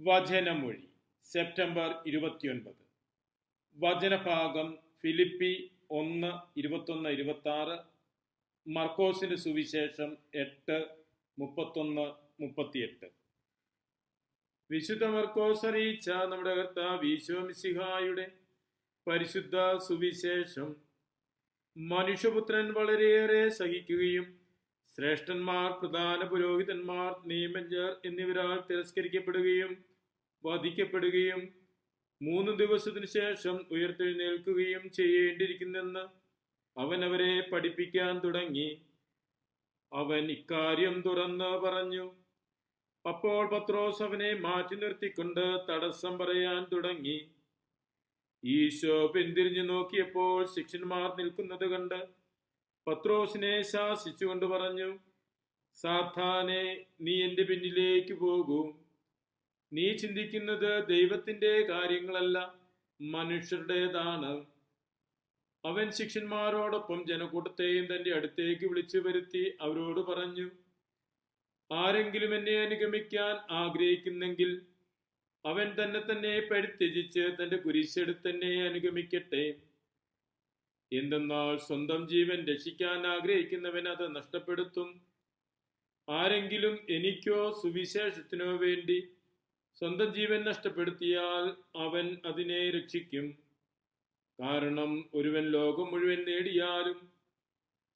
വചനമൊഴി September ഇരുപത്തിയൊൻപത്. വചനഭാഗം Philippi ഒന്ന് ഇരുപത്തൊന്ന് ഇരുപത്തി ആറ് മർക്കോസിന്റെ സുവിശേഷം എട്ട് മുപ്പത്തൊന്ന് മുപ്പത്തിയെട്ട്. വിശുദ്ധ മർക്കോസ് അറിയിച്ച നമ്മുടെ കർത്താവ് ഈശോമിസിഹായുടെ പരിശുദ്ധ സുവിശേഷം മനുഷ്യപുത്രൻ വളരെയേറെ സഹിക്കുകയും ശ്രേഷ്ഠന്മാർ പ്രധാന പുരോഹിതന്മാർ നിയമജർ എന്നിവരാൽ തിരസ്കരിക്കപ്പെടുകയും വധിക്കപ്പെടുകയും മൂന്ന് ദിവസത്തിനു ശേഷം ഉയർത്തെഴുന്നേൽക്കുകയും ചെയ്യേണ്ടിയിരിക്കുന്നെന്ന് അവൻ അവരെ പഠിപ്പിക്കാൻ തുടങ്ങി. അവൻ ഇക്കാര്യം തുറന്ന് പറഞ്ഞു. അപ്പോൾ പത്രോസ് അവനെ മാറ്റി നിർത്തിക്കൊണ്ട് തടസ്സം പറയാൻ തുടങ്ങി. ഈശോ പിന്തിരിഞ്ഞു നോക്കിയപ്പോൾ ശിഷ്യന്മാർ നിൽക്കുന്നത് കണ്ട് പത്രോസിനെ ശാസിച്ചുകൊണ്ട് പറഞ്ഞു സാധാനെ നീ എന്റെ പിന്നിലേക്ക് പോകൂ. നീ ചിന്തിക്കുന്നത് ദൈവത്തിന്റെ കാര്യങ്ങളല്ല മനുഷ്യരുടേതാണ്. അവൻ ശിഷ്യന്മാരോടൊപ്പം ജനക്കൂട്ടത്തെയും തന്റെ അടുത്തേക്ക് വിളിച്ചു വരുത്തി അവരോട് പറഞ്ഞു ആരെങ്കിലും എന്നെ അനുഗമിക്കാൻ ആഗ്രഹിക്കുന്നെങ്കിൽ അവൻ തന്നെ തന്നെ പരിത്യജിച്ച് തന്റെ കുരിശെടുത്തന്നെ അനുഗമിക്കട്ടെ. എന്തെന്നാൽ സ്വന്തം ജീവൻ രക്ഷിക്കാൻ ആഗ്രഹിക്കുന്നവൻ അത് നഷ്ടപ്പെടുത്തും. ആരെങ്കിലും എനിക്കോ സുവിശേഷത്തിനോ വേണ്ടി സ്വന്തം ജീവൻ നഷ്ടപ്പെടുത്തിയാൽ അവൻ അതിനെ രക്ഷിക്കും. കാരണം ഒരുവൻ ലോകം മുഴുവൻ നേടിയാലും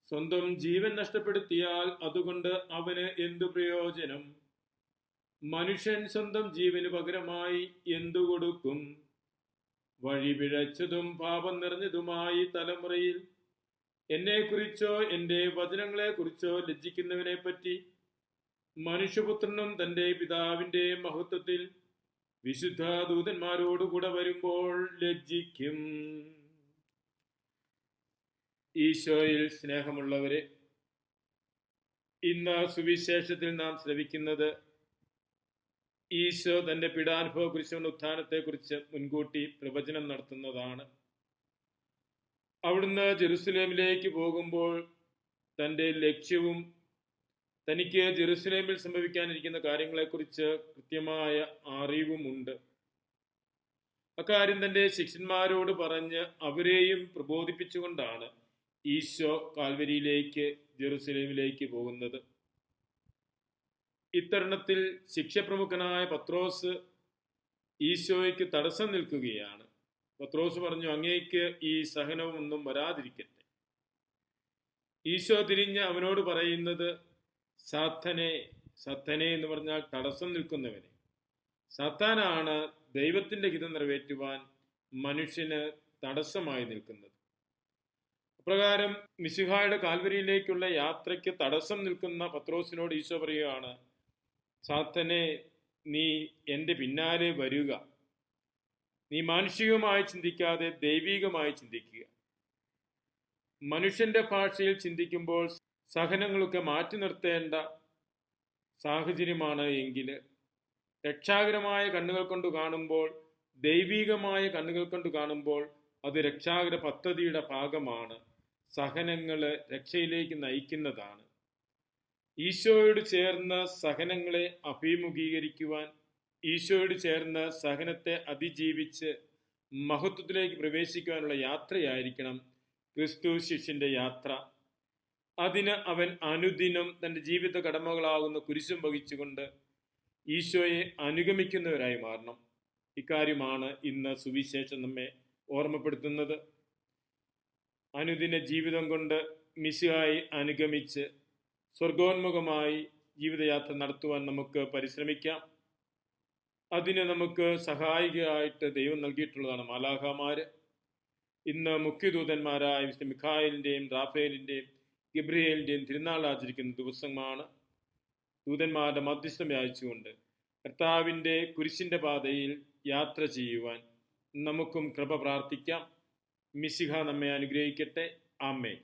സ്വന്തം ജീവൻ നഷ്ടപ്പെടുത്തിയാൽ അതുകൊണ്ട് അവന് എന്തു പ്രയോജനം? മനുഷ്യൻ സ്വന്തം ജീവന് പകരമായി എന്തു കൊടുക്കും? വഴി പിഴച്ചതും പാപം നിറഞ്ഞതുമായി തലമുറയിൽ എന്നെക്കുറിച്ചോ എന്റെ വചനങ്ങളെക്കുറിച്ചോ ലജ്ജിക്കുന്നവനെ പറ്റി മനുഷ്യപുത്രനും തന്റെ പിതാവിന്റെ മഹത്വത്തിൽ വിശുദ്ധ ദൂതന്മാരോടുകൂടെ വരുമ്പോൾ ലജ്ജിക്കും. ഈശോയിൽ സ്നേഹമുള്ളവരെ ഇന്ന് സുവിശേഷത്തിൽ നാം ശ്രവിക്കുന്നത് ഈശോ തന്റെ പീഡാനുഭവ കുരിശുവിന്റെ ഉത്ഥാനത്തെക്കുറിച്ച് മുൻകൂട്ടി പ്രവചനം നടത്തുന്നതാണ്. അവിടുന്ന് ജെറുസലേമിലേക്ക് പോകുമ്പോൾ തന്റെ ലക്ഷ്യവും തനിക്ക് ജെറുസലേമിൽ സംഭവിക്കാനിരിക്കുന്ന കാര്യങ്ങളെക്കുറിച്ച് കൃത്യമായ അറിവുമുണ്ട്. അക്കാര്യം തന്റെ ശിഷ്യന്മാരോട് പറഞ്ഞ് അവരെയും പ്രബോധിപ്പിച്ചുകൊണ്ടാണ് ഈശോ കാൽവരിയിലേക്ക് ജെറുസലേമിലേക്ക് പോകുന്നത്. ഇത്തരുണത്തിൽ ശിക്ഷപ്രമുഖനായ പത്രോസ് ഈശോയ്ക്ക് തടസ്സം നിൽക്കുകയാണ്. പത്രോസ് പറഞ്ഞു അങ്ങേക്ക് ഈ സഹനമൊന്നും വരാതിരിക്കട്ടെ. ഈശോ തിരിഞ്ഞ് അവനോട് പറയുന്നത് സാത്തനെ സത്തനെ എന്ന് പറഞ്ഞാൽ തടസ്സം നിൽക്കുന്നവനെ. സത്താനാണ് ദൈവത്തിന്റെ ഹിതം നിറവേറ്റുവാൻ മനുഷ്യന് തടസ്സമായി നിൽക്കുന്നത്. അപ്രകാരം മിശിഹായുടെ കാൽവരിയിലേക്കുള്ള യാത്രയ്ക്ക് തടസ്സം നിൽക്കുന്ന പത്രോസിനോട് ഈശോ പറയുകയാണ് സാത്തനെ നീ എന്റെ പിന്നാലെ വരിക. നീ മാനുഷികമായി ചിന്തിക്കാതെ ദൈവികമായി ചിന്തിക്കുക. മനുഷ്യന്റെ ഭാഷയിൽ ചിന്തിക്കുമ്പോൾ സഹനങ്ങളൊക്കെ മാറ്റി നിർത്തേണ്ട സാഹചര്യമാണ് എങ്കിൽ രക്ഷാകരമായ കണ്ണുകൾ കൊണ്ട് കാണുമ്പോൾ ദൈവികമായ കണ്ണുകൾ കൊണ്ട് കാണുമ്പോൾ അത് രക്ഷാകര പദ്ധതിയുടെ ഭാഗമാണ്. സഹനങ്ങൾ രക്ഷയിലേക്ക് നയിക്കുന്നതാണ്. ഈശോയോട് ചേർന്ന സഹനങ്ങളെ അഭിമുഖീകരിക്കുവാൻ ഈശോയോട് ചേർന്ന സഹനത്തെ അതിജീവിച്ച് മഹത്വത്തിലേക്ക് പ്രവേശിക്കുവാനുള്ള യാത്രയായിരിക്കണം ക്രിസ്തു ശിഷ്യന്റെ യാത്ര. അതിന് അവൻ അനുദിനം തന്റെ ജീവിത കടമകളാകുന്ന കുരിശും വഹിച്ചുകൊണ്ട് ഈശോയെ അനുഗമിക്കുന്നവരായി മാറണം. ഇക്കാര്യമാണ് ഇന്ന് സുവിശേഷം നമ്മെ ഓർമ്മപ്പെടുത്തുന്നത്. അനുദിന ജീവിതം കൊണ്ട് മിശുവായി അനുഗമിച്ച് സ്വർഗോന്മുഖമായി ജീവിതയാത്ര നടത്തുവാൻ നമുക്ക് പരിശ്രമിക്കാം. അതിന് നമുക്ക് സഹായികയായിട്ട് ദൈവം നൽകിയിട്ടുള്ളതാണ് മാലാഖമാര്. ഇന്ന് മുഖ്യദൂതന്മാരായ വിശുദ്ധ മിഖായലിന്റെയും റാഫേലിന്റെയും ഗബ്രിയേലിന്റെയും തിരുനാൾ ആചരിക്കുന്ന ദിവസമാണ്. ദൂതന്മാരുടെ മധ്യസ്ഥം യാചിച്ചുകൊണ്ട് കർത്താവിന്റെ കുരിശിന്റെ പാതയിൽ യാത്ര ചെയ്യുവാൻ നമുക്കും കൃപ പ്രാർത്ഥിക്കാം. മിശിഹ നമ്മെ അനുഗ്രഹിക്കട്ടെ. ആമേ